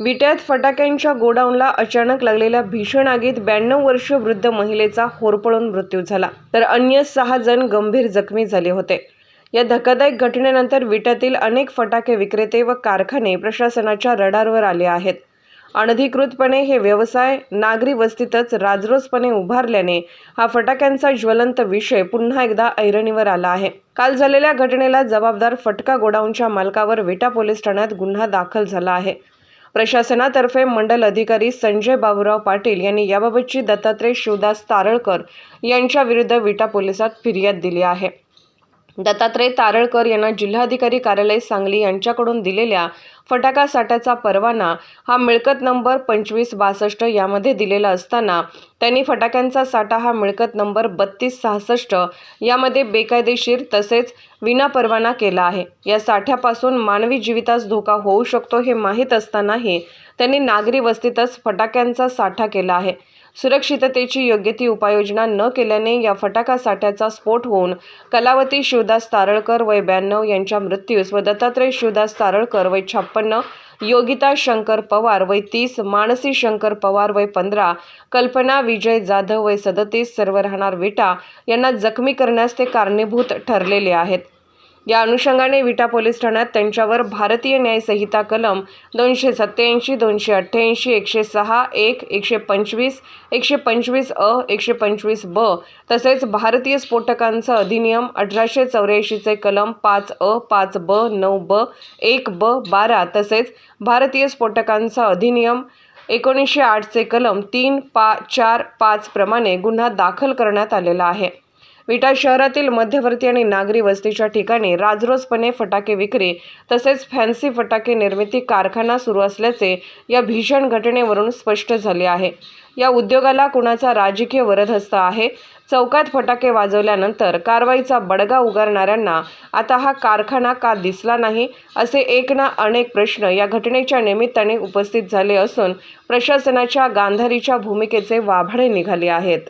विट्यात फटाक्यांच्या गोडाऊनला अचानक लागलेल्या भीषण आगीत ब्याण्णव वर्षीय वृद्ध महिलेचा होरपळून मृत्यू झाला. तर अन्य सहा जण गंभीर जखमी झाले होते. या धक्कादायक घटनेनंतर विट्यातील अनेक फटाके विक्रेते व कारखाने प्रशासनाच्या रडारवर आले आहेत. अनधिकृतपणे हे व्यवसाय नागरी वस्तीतच राजरोसपणे उभारल्याने हा फटाक्यांचा ज्वलंत विषय पुन्हा एकदा ऐरणीवर आला आहे. काल झालेल्या घटनेला जबाबदार फटका गोडाऊनच्या मालकावर विटा पोलीस ठाण्यात गुन्हा दाखल झाला आहे. प्रशासनातर्फे मंडल अधिकारी संजय बाबूराव पाटील यांनी याबाबतची दत्तात्रय शिवदास तारळकर यांच्या विरुद्ध विटा पोलिसात फिर्याद दिली आहे. दत्तात्रय तारळकर यांना जिल्हाधिकारी कार्यालय सांगली यांच्याकडून दिलेल्या फटाका साठ्याचा परवाना हा मिळकत नंबर पंचवीस बासष्ट यामध्ये दिलेला असताना त्यांनी फटाक्यांचा साठा हा मिळकत नंबर बत्तीस सहासष्ट यामध्ये बेकायदेशीर तसेच विनापरवाना केला आहे. या साठ्यापासून मानवी जीवितास धोका होऊ शकतो हे माहीत असतानाही त्यांनी नागरी वस्तीतच फटाक्यांचा साठा केला आहे. सुरक्षिततेची योग्य ती उपाययोजना न केल्याने या फटाका साठ्याचा स्फोट होऊन कलावती शिवदास तारळकर वय ब्याण्णव यांच्या मृत्यूस व दत्तात्रय शिवदास तारळकर वय छप्पन्न योगिता शंकर पवार वय तीस मानसी शंकर पवार वय पंधरा कल्पना विजय जाधव वय सदतीस सर्व राहणार विटा यांना जखमी करण्यास ते कारणीभूत ठरलेले आहेत. या अनुषंगाने विटा पोलीस ठाण्यात त्यांच्यावर भारतीय न्यायसंहिता कलम दोनशे सत्याऐंशी दोनशे अठ्ठ्याऐंशी एकशे सहा एक एकशे पंचवीस एकशे पंचवीस अ एकशे पंचवीस ब तसेच भारतीय स्फोटकांचा अधिनियम अठराशे चौऱ्याऐंशीचे कलम पाच अ पाच ब नऊ ब एक ब बारा तसेच भारतीय स्फोटकांचा अधिनियम एकोणीसशे आठचे कलम तीन पा चार पाच प्रमाणे गुन्हा दाखल करण्यात आलेला आहे. विटा शहरातील मध्यवर्ती आणि नागरी वस्तीच्या ठिकाणी राजरोजपणे फटाके विक्री तसेच फॅन्सी फटाके निर्मिती कारखाना सुरू असल्याचे या भीषण घटनेवरून स्पष्ट झाले आहे. या उद्योगाला कुणाचा राजकीय वरदहस्त आहे? चौकात फटाके वाजवल्यानंतर कारवाईचा बडगा उगारणाऱ्यांना आता हा कारखाना का दिसला नाही? असे एक ना अनेक प्रश्न या घटनेच्या निमित्ताने उपस्थित झाले असून प्रशासनाच्या गांधारीच्या भूमिकेचे वाभाडे निघाले आहेत.